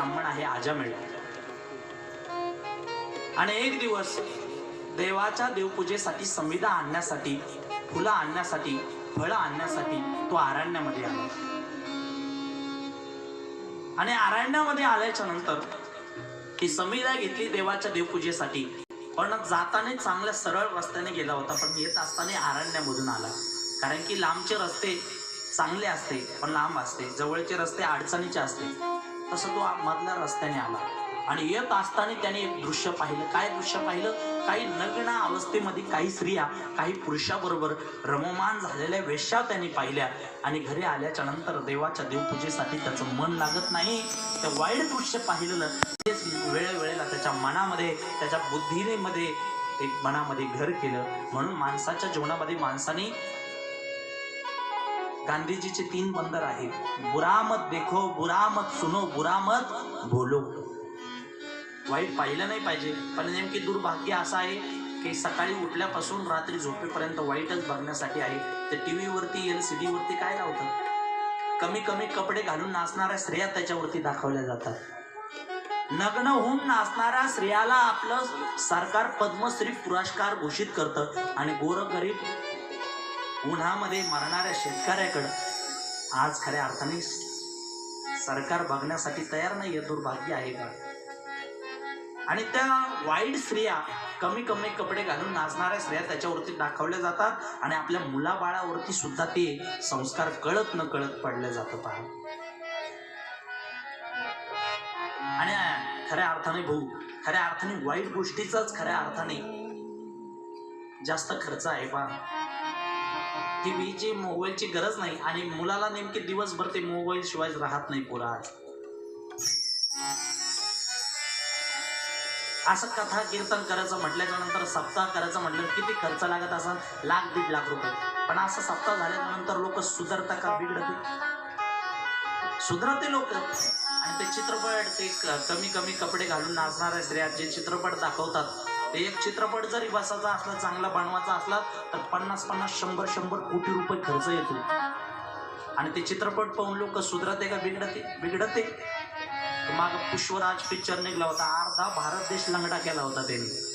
ब्राह्मण आहे आजामेळ आणि एक दिवस देवाच्या देवपूजेसाठी संविधा आणण्यासाठी फुलं आणण्यासाठी फळं आणण्यासाठी तो आरण्यामध्ये आला. आणि आरण्यामध्ये आल्याच्यानंतर ही संविधा घेतली देवाच्या देवपूजेसाठी पण जाताना चांगल्या सरळ रस्त्याने गेला होता पण येत असताना आरण्यामधून आला. कारण की लांबचे रस्ते चांगले असते पण लांब असते. जवळचे रस्ते अडचणीचे असते. तसं तो मधल्या रस्त्याने आला. आणि येत असताना त्याने एक दृश्य पाहिलं. काय दृश्य पाहिलं? काही नग्न अवस्थेमध्ये काही स्त्रिया काही पुरुषाबरोबर रममान झालेल्या वेश्या त्याने पाहिल्या. आणि घरी आल्याच्यानंतर देवाच्या देवपूजेसाठी त्याचं मन लागत नाही. ते वाईट दृश्य पाहिलेलं तेच वेळेवेळेला त्याच्या मनामध्ये त्याच्या बुद्धीने मध्ये एक मनामध्ये घर केलं. म्हणून माणसाच्या जीवनामध्ये माणसाने गांधीजीचे तीन बंदर आहेत. बुरा मत देखो बुरा मत सुनो बुरा मत बोलो. वाईट पाहिलं नाही पाहिजे. पण नेमकी दुर्भाग्य असं आहे की सकाळी उठल्यापासून रात्री झोपेपर्यंत वाईटच बघण्यासाठी आहे. तर टी व्हीवरती एल सी डीवरती काय लावतात? कमी कमी कपडे घालून नाचणाऱ्या स्त्रिया त्याच्यावरती दाखवल्या जातात. नग्न होऊन नाचणाऱ्या स्त्रियाला आपलं सरकार पद्मश्री पुरस्कार घोषित करतं आणि गोरगरीब उन्हामध्ये मरणाऱ्या शेतकऱ्याकडं आज खऱ्या अर्थाने सरकार बघण्यासाठी तयार नाही आहे दुर्भाग्य आहे का? आणि त्या वाईट स्त्रिया कमी कमी कपडे घालून नाचणाऱ्या स्त्रिया त्याच्यावरती दाखवल्या जातात आणि आपल्या मुलाबाळावरती सुद्धा ते संस्कार कळत न कळत पडले जातात. पहा आणि खऱ्या अर्थाने भाऊ खऱ्या अर्थाने वाईट गोष्टीचाच खऱ्या अर्थाने जास्त खर्च आहे पहा. टीव्हीची मोबाईलची गरज नाही आणि मुलाला नेमके दिवसभर ते मोबाईल शिवाय राहत नाही पुरा असं कथा कीर्तन करायचं म्हटल्याच्या नंतर सप्ताह करायचं म्हटलं किती खर्च लागत असं लाख दीड लाख रुपये. पण असं सप्ताह झाल्यानंतर लोक सुधारता का बिघडते? सुधरते लोक. आणि ते चित्रपट ते कमी कमी कपडे घालून नाचणाऱ्या स्त्रिया जे चित्रपट दाखवतात एक चित्रपट जरी बसायचा असला चांगला बनवायचा असला तर पन्नास पन्नास शंभर शंभर कोटी रुपये खर्च येतो. आणि ते चित्रपट पाहून लोक सुधरते का बिघडते? बिघडते. माग पुष्पराज पिक्चर निघला होता. अर्धा भारत देश लंगडा केला होता त्यांनी.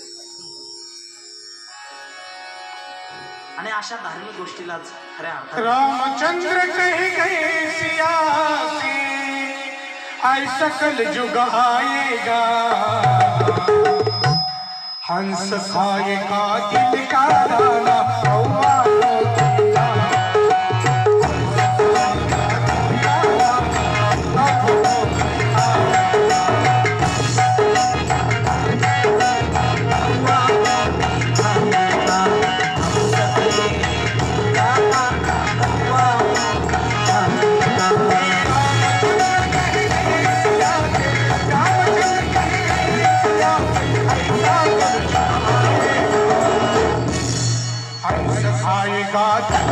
आणि अशा धार्मिक गोष्टीलाच खऱ्या रामचंद्र कह गए सकल जुग आएगा हंस खाए का दिल का दाना God.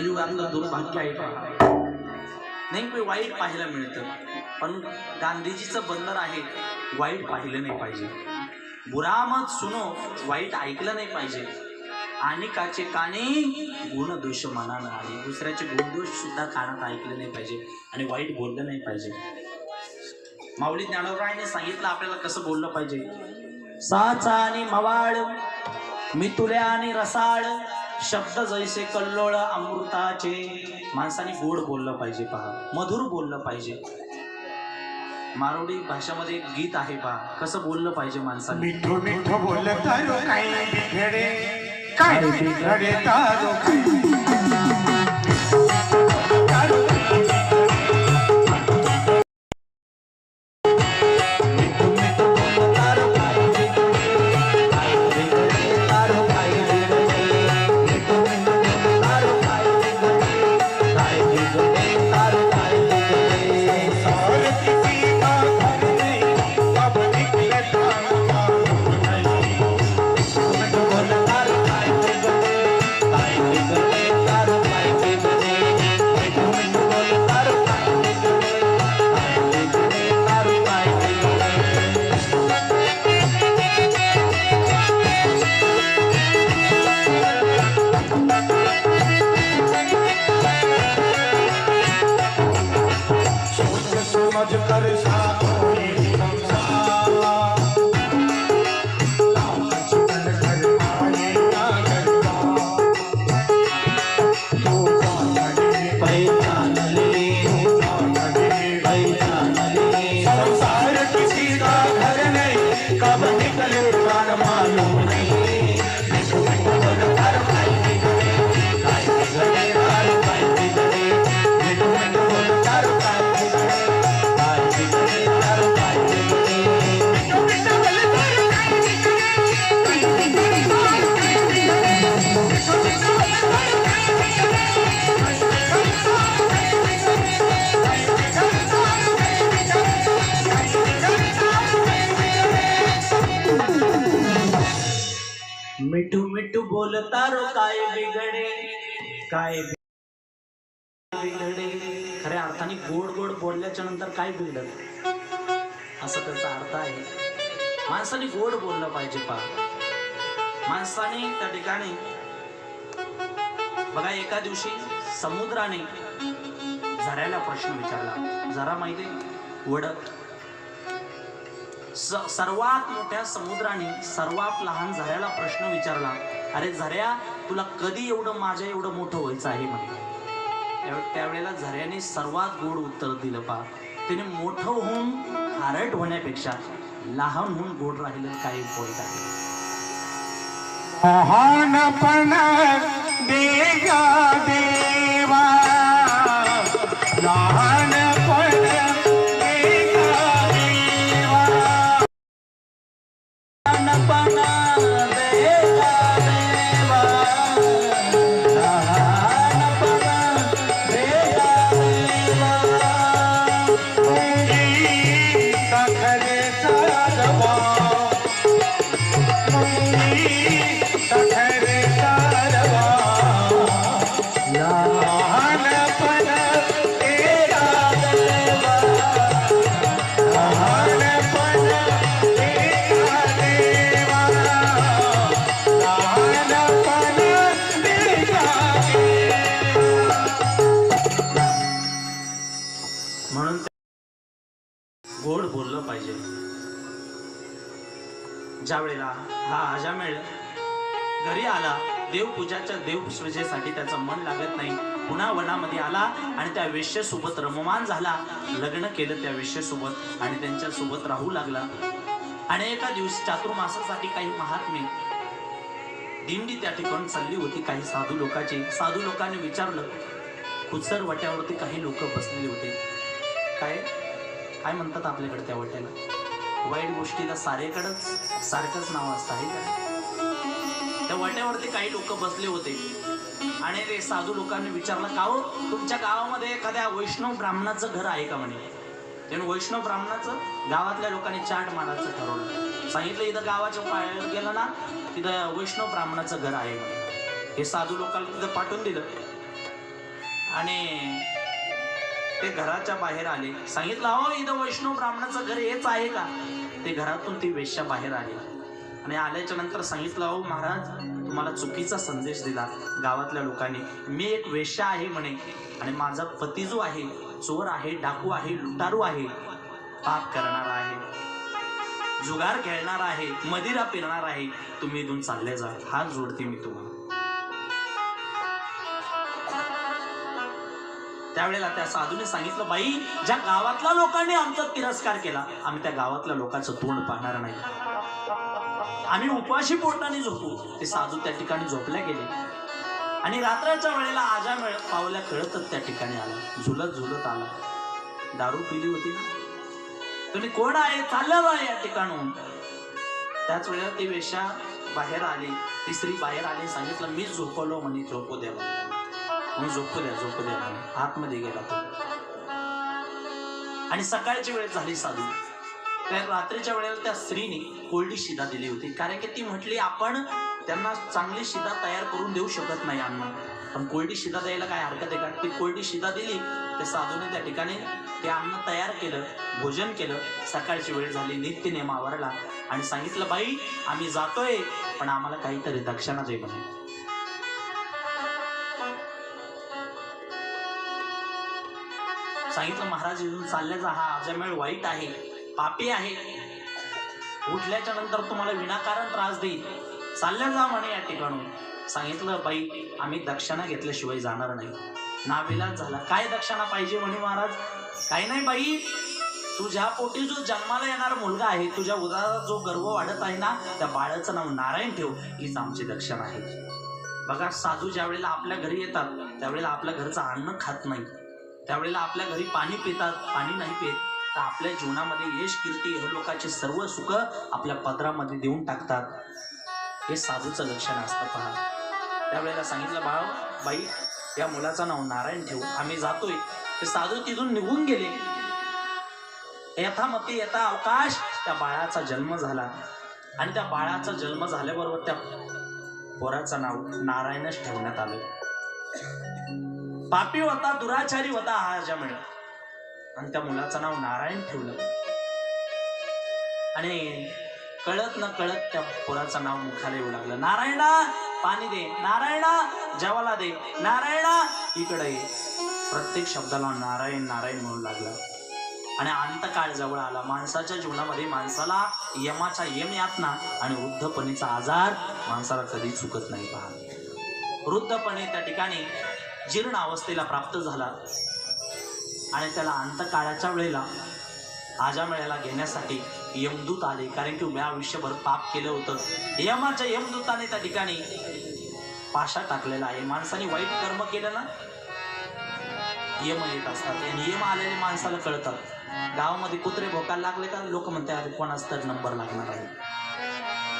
कलयुगातलं दुर्भाग्य आहे पहा नेमके वाईट पाहायला मिळतं. पण गांधीजीचं बंदर आहे वाईट पाहिलं नाही पाहिजे. बुरामत सुनो वाईट ऐकलं नाही पाहिजे. आणि काचे काने गुण दोष मनानं आणि दुसऱ्याचे गुणदोष सुद्धा कानात ऐकले नाही पाहिजे आणि वाईट बोललं नाही पाहिजे. माऊली ज्ञानोरायने सांगितलं आपल्याला कसं बोललं पाहिजे? साचा आणि मवाळ मितुल्या आणि रसाळ शब्द जैसे कल्लोळ अमृताचे. माणसाने गोड बोललं पाहिजे पहा. मधुर बोललं पाहिजे. मारोडी भाषामध्ये एक गीत आहे पहा. कसं बोललं पाहिजे माणसाने? मिठो मिठो बोल तारो काही बिघडे? काय बिघडे तारो काही तारो? uma de cabeça. बोलता रो काय बिघडे? काय बिघडे? खऱ्या अर्थाने गोड गोड बोलल्याच्या नंतर काय बिघडत? असं त्याचा अर्थ आहे. माणसाने गोड बोललं पाहिजे पा माणसाने त्या ठिकाणी बघा एका दिवशी समुद्राने झऱ्याला प्रश्न विचारला. जरा माहिती? वडक सर्वात मोठ्या समुद्राने सर्वात लहान झऱ्याला प्रश्न विचारला अरे झऱ्या तुला कधी एवढं माझ्या एवढं मोठं व्हायचं आहे? म्हणे. त्यावेळेला झऱ्याने सर्वात गोड उत्तर दिलं पा त्याने मोठं होऊन खारट होण्यापेक्षा लहान होऊन गोड राहिलं काही पोईट आहे. लहानपण देगा ज्या वेळेला हा आजामेळ घरी आला देवपूजाच्या देवपूजेसाठी त्याचं मन लागत नाही. पुन्हा वनामध्ये आला आणि त्या वेश्येसोबत रममान झाला. लग्न केलं त्या वेश्येसोबत आणि त्यांच्यासोबत राहू लागला. आणि एका दिवशी चातुर्मासासाठी काही महात्मे दिंडी त्या ठिकाणी चालली होती. काही साधू लोकांची साधू लोकांनी विचारलं खुचर वट्यावरती काही लोक बसलेले होते. काय? काय म्हणतात आपल्याकडे त्या वट्याला? वाईट गोष्टीला सारेकडंच सारखंच नाव असतं आहे का? त्या वाट्यावरती काही लोक बसले होते. आणि ते साधू लोकांनी विचारलं का हो तुमच्या गावामध्ये एखाद्या वैष्णव ब्राह्मणाचं घर आहे का म्हणे? त्याने वैष्णव ब्राह्मणाचं गावातल्या लोकांनी चाट मारायचं ठरवलं. सांगितलं इथं गावाच्या पायावर गेलं ना तिथं वैष्णव ब्राह्मणाचं घर आहे म्हणे. हे साधू लोकांना तिथं पाठवून दिलं. आणि ते घराच्या बाहेर आले. सांगितलं हो इथं वैष्णव ब्राह्मणाचं घर हेच आहे का? ते घरातून ती वेश्या बाहेर आली. आणि आल्याच्यानंतर सांगितलं हो महाराज तुम्हाला चुकीचा संदेश दिला गावातल्या लोकांनी. मी एक वेश्या आहे म्हणे. आणि माझा पती जो आहे चोर आहे डाकू आहे लुटारू आहे पाप करणारा आहे. जुगार खेळणार आहे मदिरा पिरणार आहे. तुम्ही इथून चालले जा. हात जोडते मी तुम्हाला. त्यावेळेला त्या साधूने सांगितलं बाई ज्या गावातल्या लोकांनी आमचा तिरस्कार केला आम्ही त्या गावातल्या लोकांचं तोंड पाहणार नाही. आम्ही उपाशी पोटाने झोपू. ते साधू त्या ठिकाणी झोपल्या गेले. आणि रात्राच्या वेळेला आजा मिळ पावल्या खेळतच त्या ठिकाणी आला. झुलत झुलत आला. दारू पिली होती ना? तुम्ही कोण आहे? चालला बा या ठिकाणून. त्याच वेळेला ती वेश्या बाहेर आली. ती स्त्री बाहेर आली सांगितलं मी झोपवलो म्हणे झोपू द्या मी मग झोपू द्या झोपू द्या आतमध्ये गेला तो. आणि सकाळची वेळ झाली साधू. त्या रात्रीच्या वेळेला त्या स्त्रीने कोरडी शिदा दिली होती. कारण की ती म्हटली आपण त्यांना चांगली शिदा तयार करून देऊ शकत नाही अन्न पण कोरडी शिदा द्यायला काय हरकत आहे का? ती कोरडी शिदा दिली. त्या साधूने त्या ठिकाणी ते अन्न तयार केलं भोजन केलं. सकाळची वेळ झाली नित्य नेमा आवरला. आणि सांगितलं बाई आम्ही जातोय पण आम्हाला काहीतरी दक्षिणा दे म्हणे. सांगितलं महाराज इथून चालल्याचा हा अजमेळ वाईट आहे पापी आहे. उठल्याच्या नंतर तुम्हाला विनाकारण त्रास देईल चालल्या जा म्हणे या ठिकाणून. सांगितलं बाई आम्ही दक्षिणा घेतल्याशिवाय जाणार नाही. नाविलाज झाला. काय दक्षिणा पाहिजे म्हणे महाराज? काही नाही बाई. तुझ्या पोटी जो जन्माला येणारा मुलगा आहे तुझ्या उदारात जो गर्व वाढत आहे ना त्या बाळाचं नाव नारायण ठेव. हीच आमची दक्षिणा आहे. बघा साधू ज्या वेळेला आपल्या घरी येतात त्यावेळेला आपल्या घरचं अन्न खात नाही त्यावेळेला आपल्या घरी पाणी पितात पाणी नाही पित तर आपल्या जीवनामध्ये यश कीर्ती हे लोकांचे सर्व सुख आपल्या पदरामध्ये देऊन टाकतात. हे साधूचं लक्षण असतं पहा. त्यावेळेला सांगितलं भाव बाई या मुलाचं नाव नारायण ठेवू. आम्ही जातोय. ते साधू तिथून निघून गेले. यथामती यथा अवकाश त्या बाळाचा जन्म झाला. आणि त्या बाळाचा जन्म झाल्याबरोबर त्या पोराचं नाव नारायणच ठेवण्यात आलं. पापी होता दुराचारी होता हा अजामिळ आणि त्या मुलाचं नाव नारायण ठेवलं. आणि कळत न कळत त्या पोराचं नाव मुखाला येऊ लागलं. नारायणा पाणी दे. नारायणा जेवाला दे. नारायणा इकडे ये. प्रत्येक शब्दाला नारायण नारायण म्हणू लागला. आणि अंतकाळ जवळ आला. माणसाच्या जीवनामध्ये माणसाला यमाचा यम यातना आणि वृद्धपणीचा आजार माणसाला कधी चुकत नाही पहा वृद्धपणे त्या ठिकाणी जीर्ण अवस्थेला प्राप्त झाला. आणि त्याला अंतकाळाच्या वेळेला आजामेळ्याला घेण्यासाठी यमदूत आले. कारण की उभ्या आयुष्यभर पाप केलं होतं. यमाच्या यमदूताने त्या ठिकाणी पाशा टाकलेला आहे. माणसाने वाईट कर्म केलं ना? यम येत असतात. आणि यम आलेले माणसाला कळतात गावामध्ये कुत्रे भोकायला लागले का? लोक म्हणते अरे कोणाच तर नंबर लागणार आहे.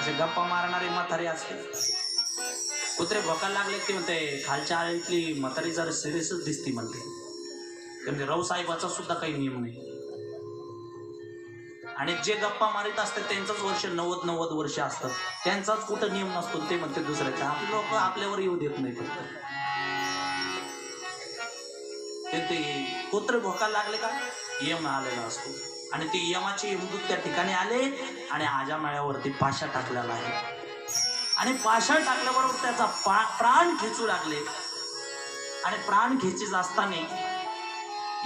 असे गप्पा मारणारे म्हातारे असते. कुत्रे भोकायला लागले की म्हणते खालच्या आळीतली म्हातारी जरा सिरियसच दिसती म्हणते. म्हणजे राव साहेबाचा सुद्धा काही नियम नाही. आणि जे गप्पा मारित असतात त्यांचंच वर्ष नव्वद नव्वद वर्ष असतात. त्यांचाच कुठं नियम नसतो ते म्हणते दुसऱ्याच्या आपले लोक आपल्यावर येऊ देत नाही फक्त. ते कुत्र भोकायला लागले का? यम आलेला असतो. आणि ते यमाचे यमदूत त्या ठिकाणी आले आणि आजामाळ्यावरती पाशा टाकलेला आहे. आणि पाषाण टाकल्याबरोबर त्याचा प्राण खेचू लागले. आणि प्राण खेचीत असताना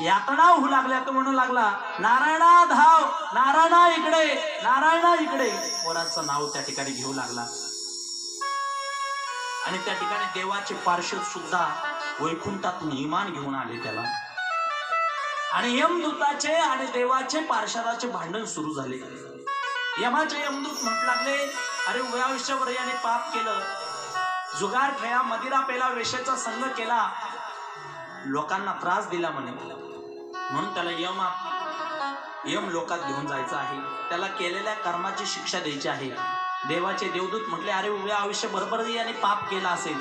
यातना होऊ लागल्या तो म्हणू लागला नारायणा धाव! नारायणा इकडे! नारायणा इकडे! पोराचं नाव त्या ठिकाणी घेऊ लागला. आणि त्या ठिकाणी देवाचे पार्षद सुद्धा वैकुंठातून इमान घेऊन आले त्याला. आणि यमदूताचे आणि देवाचे पार्षदाचे भांडण सुरू झाले. यमाचे यमदूत म्हणू लागले अरे उभ्या आयुष्यावर याने पाप केलं. जुगार खेळा मदिरा पेला वेशेचा संघ केला. लोकांना त्रास दिला म्हणे. म्हणून त्याला यम यम लोकात घेऊन जायचं आहे. त्याला केलेल्या कर्माची शिक्षा द्यायची आहे. देवाचे देवदूत म्हटले अरे उभ्या आयुष्य बरोबर याने पाप केला असेल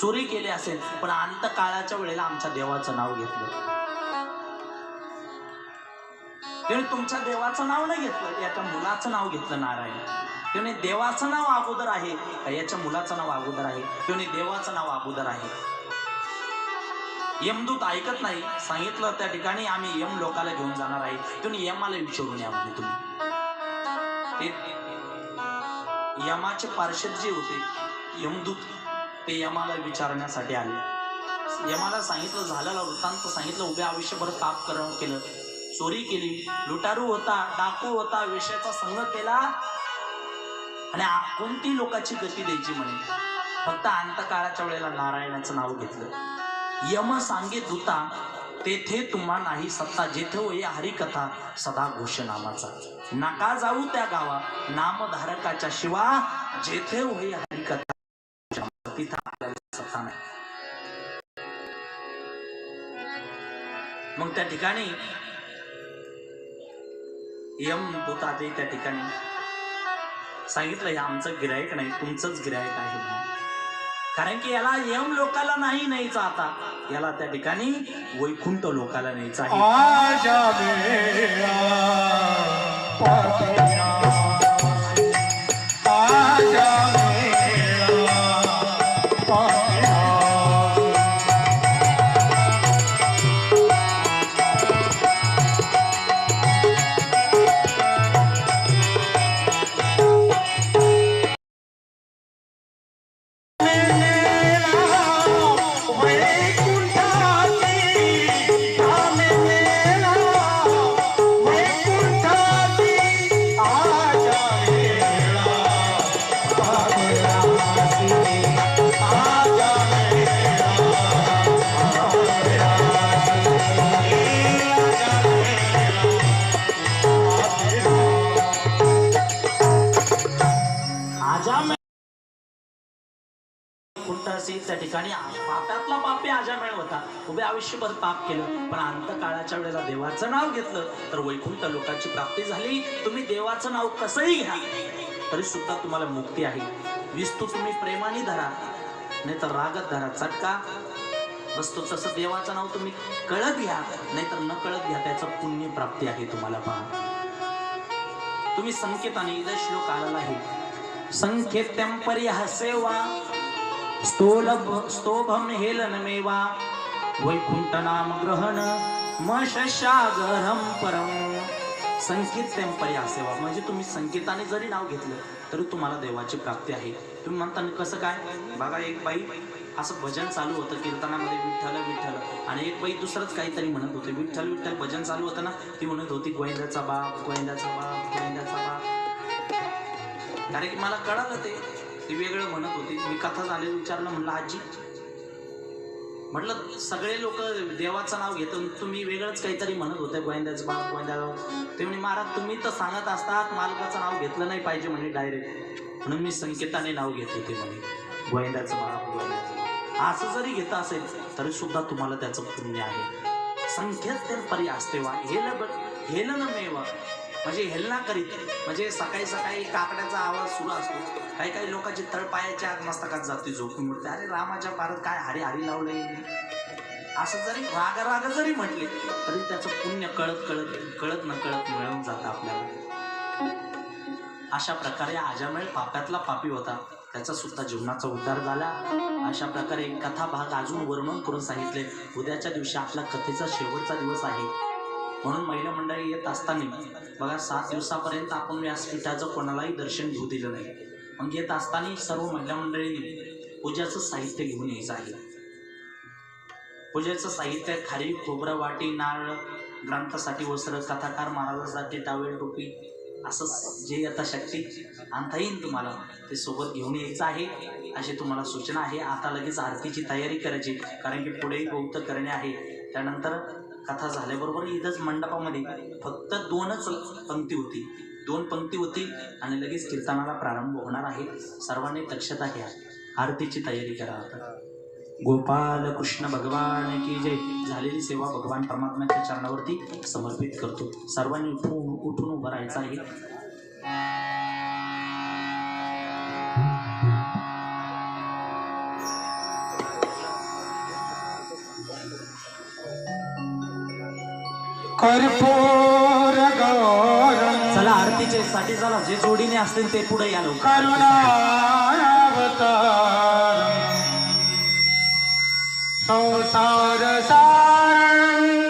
चोरी केली असेल पण अंत काळाच्या वेळेला आमच्या देवाचं नाव घेतलं. त्याने तुमच्या देवाचं नाव नाही घेतलं याच्या मुलाचं नाव घेतलं नारायण. त्याने देवाचं नाव अगोदर आहे का याच्या मुलाचं नाव अगोदर आहे? त्याने देवाचं नाव अगोदर आहे. यमदूत ऐकत नाही सांगितलं त्या ठिकाणी आम्ही यम लोकाला घेऊन जाणार आहे. तुम्ही यमाला विचारून या म्हणजे तुम्ही. ते यमाचे पार्षद जे होते यमदूत ते यमाला विचारण्यासाठी आले. यमाला सांगितलं झालेला वृत्तांत सांगितलं उभ्या आयुष्यभर पाप करण केलं. चोरी केली. लुटारू होता डाकू होता विषयाचा संघ केला. आणि कोणती लोकांची गती द्यायची म्हणे? फक्त अंतकाळाच्या वेळेला नारायणाचं नाव घेतलं. यम सांगे दूता तेथे तुम्हा नाही सत्ता. जेथे होई हरिकथा सदा घोषनामाचा नका जाऊ त्या गावा नामधारकाच्या शिवा. जेथे होई हरिकथा तिथं आपल्याला सत्ता नाही. मग त्या ठिकाणी यम दूता ते त्या ठिकाणी सांगितलं हे आमचं गिरायक नाही तुमचंच गिरायक आहे. कारण की याला यम लोकाला नाही न्यायचं आता. याला त्या ठिकाणी वैकुंठ लोकाला न्यायचं आहे. ऐतिहासिक त्या ठिकाणी. पापातला पापी आजामेळ होता. उभे आयुष्यभर पाप केलं. पण अंतकाळाच्या वेळेला देवाचं नाव घेतलं. तर वैकुंठ लोकांची प्राप्ती झाली. तुम्ही देवाचं नाव कसंही घ्या. तरी सुद्धा तुम्हाला मुक्ती आहे. विस्तू तुम्ही प्रेमाने धरा. नाही तर रागत धरा. चटका. बसतो तसं देवाचं नाव तुम्ही कळत घ्या. नाहीतर न कळत घ्या त्याचं पुण्य प्राप्ती आहे तुम्हाला पहा तुम्ही संकेताने इथं श्लोक आलेला आहे. संकेत्यम परिहसेवा स्तोलभ स्तोभम हेलनमेवा वैकुंठ नाम ग्रहण मशागरम परम संकेत्यम सेवा. म्हणजे तुम्ही संकेताने जरी नाव घेतलं तरी तुम्हाला देवाची प्राप्ती आहे. तुम्ही म्हणता कसं काय? बघा एक बाई असं भजन चालू होतं कीर्तनामध्ये विठ्ठल विठ्ठल. आणि एक बाई दुसरंच काहीतरी म्हणत होते. विठ्ठल विठ्ठल भजन चालू होतं ना ती म्हणत होती गोविंदाचा बाप गोविंदाचा बाप गोविंदाचा बाप. कारण की मला कळालं ते. ते वेगळं म्हणत होते. मी कथा झाले विचारलं म्हणलं आजी म्हटलं सगळे लोक देवाचं नाव घेतो तुम्ही वेगळंच काहीतरी म्हणत होते गोविंदाचं बाप गोविंदा ते म्हणे महाराज तुम्ही तर सांगत असतात मालकाचं नाव घेतलं नाही पाहिजे म्हणे डायरेक्ट. म्हणून मी संकेताने नाव घेत होते म्हणे गोविंदाचं बाप गोविंदाचं असं जरी घेत असेल तरी सुद्धा तुम्हाला त्याचं पुण्य आहे. संख्येत परी असते वा. हेल हेल न मेवा. म्हणजे हेलना करीत. म्हणजे सकाळी सकाळी काकड्याचा आवाज सुरू असतो. काही काही लोकांची तळपायाच्या आत मस्तकात जाते झोपून उठते अरे रामाच्या पारत काय हरी हरी लावलंय असं जरी राग राग जरी म्हटले तरी त्याचं पुण्य कळत कळत कळत न कळत मिळवून जातं आपल्याला. अशा प्रकारे आजामेळ पाप्यातला पापी होता. त्याचा सुद्धा जीवनाचा उद्धार झाला. अशा प्रकारे कथा भाग अजून वर्णन करून सांगितले. उद्याच्या दिवशी आपला कथेचा शेवटचा दिवस आहे. म्हणून महिला मंडळी येत असताना बघा सात दिवसापर्यंत आपण व्यासपीठाचं कोणालाही दर्शन घेऊ दिलं नाही. मग येत असताना सर्व महिला मंडळींनी पूजाचं साहित्य घेऊन यायचं आहे. पूजेचं साहित्य खारी खोबरं वाटी नारळ ग्रंथासाठी वस्त्र कथाकार महाराजासाठी टावेल टोपी असं जे यथाशक्ती आणता येईल तुम्हाला ते सोबत घेऊन यायचं आहे. अशी तुम्हाला सूचना आहे. आता लगेच आरतीची तयारी करायची कारण की पुढेही बौद्ध करणे आहे. त्यानंतर कथा झाल्याबरोबर इथंच मंडपामध्ये फक्त दोनच पंक्ती होती. दोन पंक्ती होती आणि लगेच कीर्तनाला प्रारंभ होणार आहे. सर्वांनी दक्षता घ्या. आरतीची तयारी करा. आता गोपाल कृष्ण भगवान की जय. झालेली सेवा भगवान परमात्म्याच्या चरणावरती समर्पित करतो. सर्वांनी उठून उठून उभं राहायचं आहे. कर्पूर चला आरतीचे साठी चला जे जोडीने असतील ते पुढे या लवकर. करुणावतार। संसार सारण।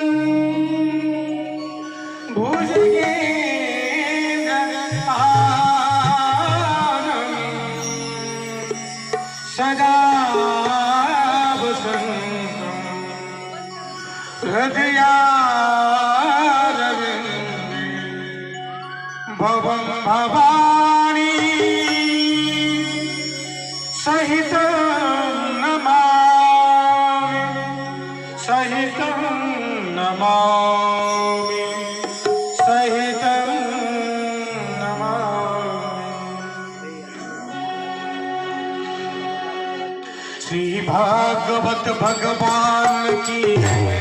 श्री भागवत भगवान की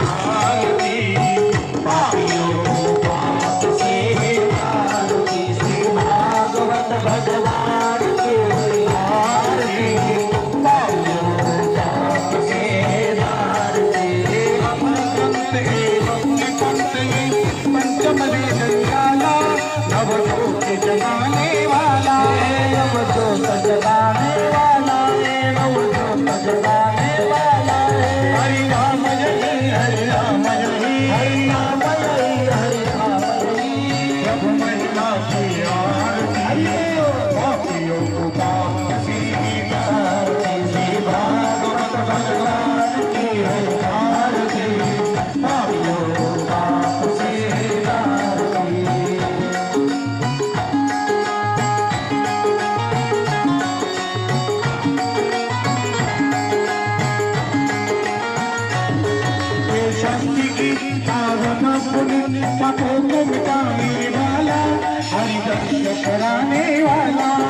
आरती दर्श कराने वाला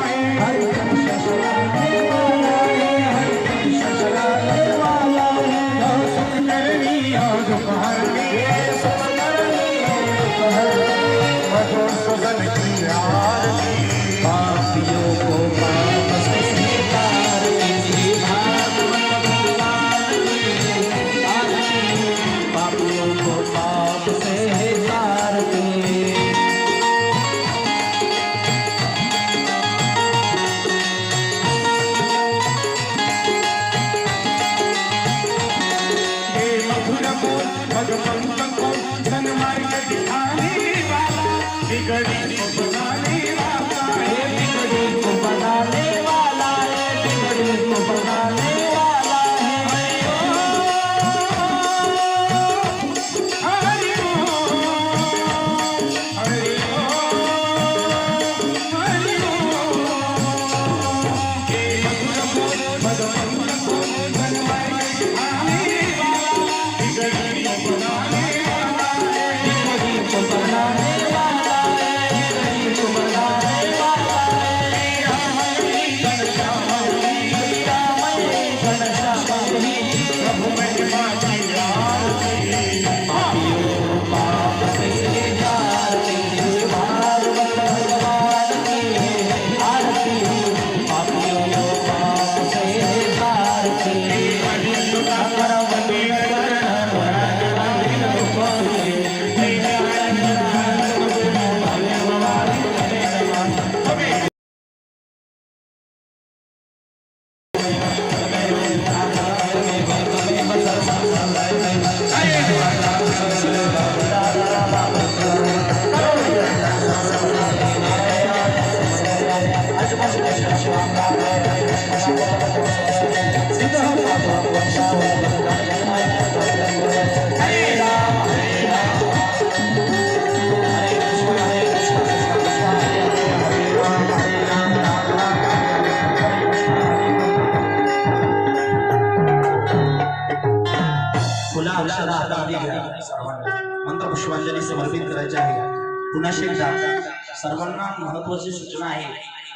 महत्वाची सूचना आहे.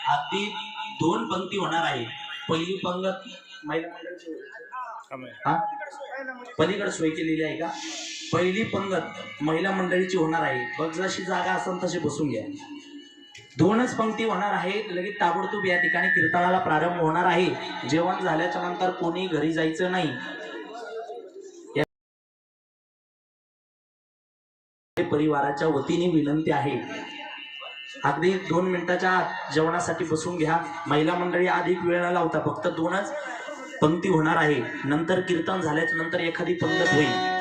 अगदी दोन पंक्ती होणार आहे. पहिली पंगत महिला मंडळाची होईल. पलीकडे सोय केलेली आहे का? पहिली पंगत महिला मंडळीची होणार आहे. बघ जशी जागा असेल तशी बसून घ्या. दोनच पंक्ती होणार आहे लगेच ताबडतोब या ठिकाणी कीर्तनाला प्रारंभ होणार आहे. जेवण झाल्याच्यानंतर कोणी घरी जायचं नाही. परिवाराच्या वतीने विनंती आहे. अगदी दोन मिनिटाच्या आत जेवणासाठी बसून घ्या. महिला मंडळी अधिक वेळ न लावता फक्त दोनच पंक्ती होणार आहे. नंतर कीर्तन झाल्याच्यानंतर एखादी पंगत होईल.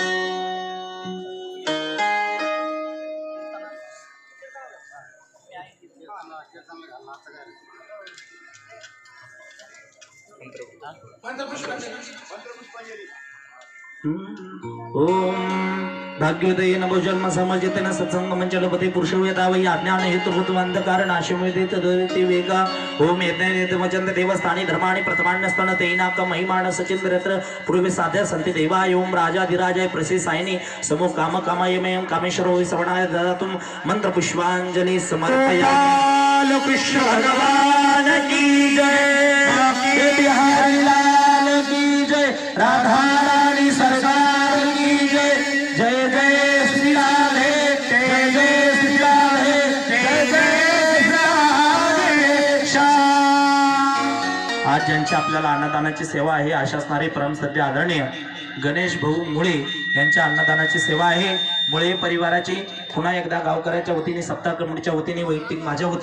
ओम भाग्योदयेन भोजन्म समजतेन सत्संग मंचलपते पुरुषवेदावयी अज्ञान हेतुभूतम अंधकार नाशमेते तदते वेगा। ओम यज्ञ वचंत देवस्थानी धर्माणि प्रथमान्यस्तन तैनाक महिमान सचिंद्रत्र। पूर्वे साध्या संति देवाय ओम राजाधिराजाय प्रसे सायनी समो काम कामायमयं कामेश्वरो वै सवणाय ददातुम मंत्र पुष्पांजलि समर्पयामि। कृष्ण भगवान की जय। बिहारी लाल की जय। राधा श्याम आपल्याला अन्नदानाची सेवा आहे अशा असणारे परमसद्य आदरणीय गणेश भाऊ मुळे यांच्या अन्नदानाची सेवा आहे. मुळे परिवाराची पुन्हा एकदा गावकऱ्याच्या वतीने सप्ताह कमिटीच्या वतीने वैयक्तिक माझ्या वतीने